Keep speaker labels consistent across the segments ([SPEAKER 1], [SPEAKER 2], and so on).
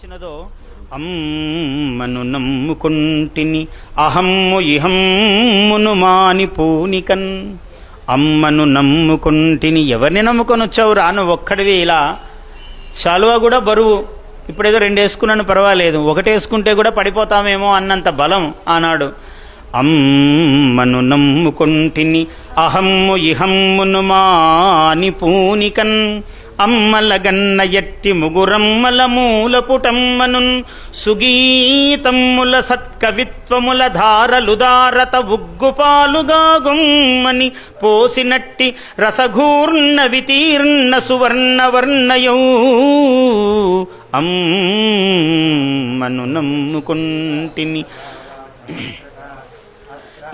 [SPEAKER 1] వచ్చినదో అమ్మను నమ్ముకుంటిని అహమ్ము ఇహమ్మును మాని పూనికన్ అమ్మను నమ్ముకుంటిని ఎవరిని నమ్ముకొని వచ్చావు రాను ఒక్కడివి ఇలా. శాలువా కూడా బరువు. ఇప్పుడేదో రెండు వేసుకున్నాను పర్వాలేదు. ఒకటి వేసుకుంటే కూడా పడిపోతామేమో అన్నంత బలం ఆనాడు. అమ్మను నమ్ముకొంటిని అహమ్ము ఇహమ్మును మాని పూనికన్. అమ్మలగన్న ఎట్టి ముగురమ్మల మూల పుటమ్మనున్ సుగీతమ్ముల సత్కవిత్వముల ధారలుదారత ఉగ్గుపాలుగా గుమ్మని పోసినట్టి రసఘూర్ణ వితీర్ణ సువర్ణవర్ణయౌ. అమ్మను నమ్ముకుంటిని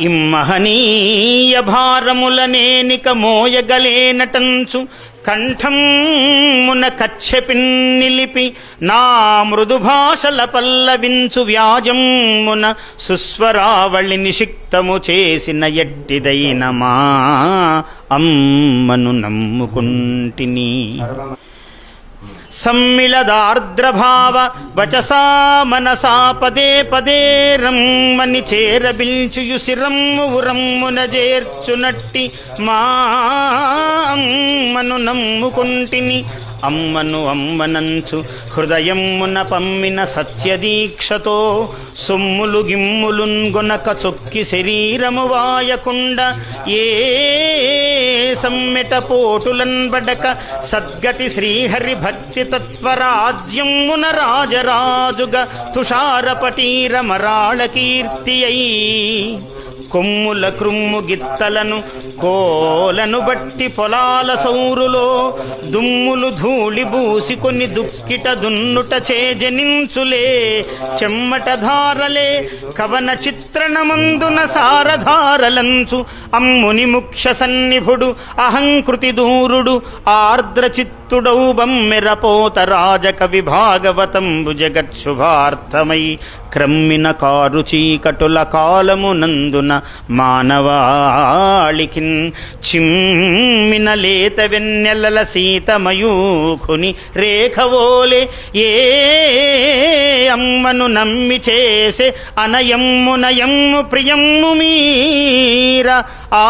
[SPEAKER 1] ఇమ్మహనీయ భారములనేనిక మోయగలేనటంచు కంఠమున కచ్చెపిన్ నిలిపి నా మృదు భాషల పల్లవించు వ్యాజమున సుస్వరావళి నిషిక్తము చేసిన ఎట్టిదైన మా అమ్మను నమ్ముకుంటిని. సమ్మిళదార్ద్రభావ వచసా మనసా పదే పదే రమ్మని చేరబిల్చుయు శిరమ్ము రమ్మున చేర్చునట్టి మా అమ్మను నమ్ముకుంటిని. అమ్మను అమ్మనంచు హృదయమున పమ్మిన సత్యదీక్షతో సొమ్ములు గిమ్ములున్గొనక చొక్కి శరీరము వాయకుండ ఏ సమ్మెట పోటులన్బడక సద్గతి శ్రీహరి భక్తి తత్వరాజ్యమున రాజరాజుగా తుషారపటీర మరాళ కీర్తి అయి కొమ్ముల క్రుమ్ము గిత్తలను కోలను బట్టి పొలాల సౌరులో దుమ్ములు ధూళి బూసికొని దుక్కిట దున్నుట చేజనించులే చెమ్మట ధారలే కవన చిత్రణమందున సారధారలంచు అమ్ముని ముఖ్య సన్నిభుడు అహంకృతి దూరుడు ఆర్ద్ర చిత్తుడౌ బమ్మెరపోత రాజకవి భాగవతంబు జగత్శుభార్థమై క్రమ్మిన కారు చీకటుల కాలమునందున మానవాళికిన్ చిమ్మిన లేత వెన్నెలల సీతమయూఖుని రేఖవోలే ఏ అమ్మను నమ్మి చేసే అనయమ్ము నయమ్ము ప్రియమ్ము మీర ఆ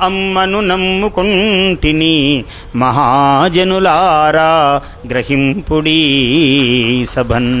[SPEAKER 1] అమ్మను నమ్ముకుంటిని మహాజనులారా గ్రహింపుడీ సభన్.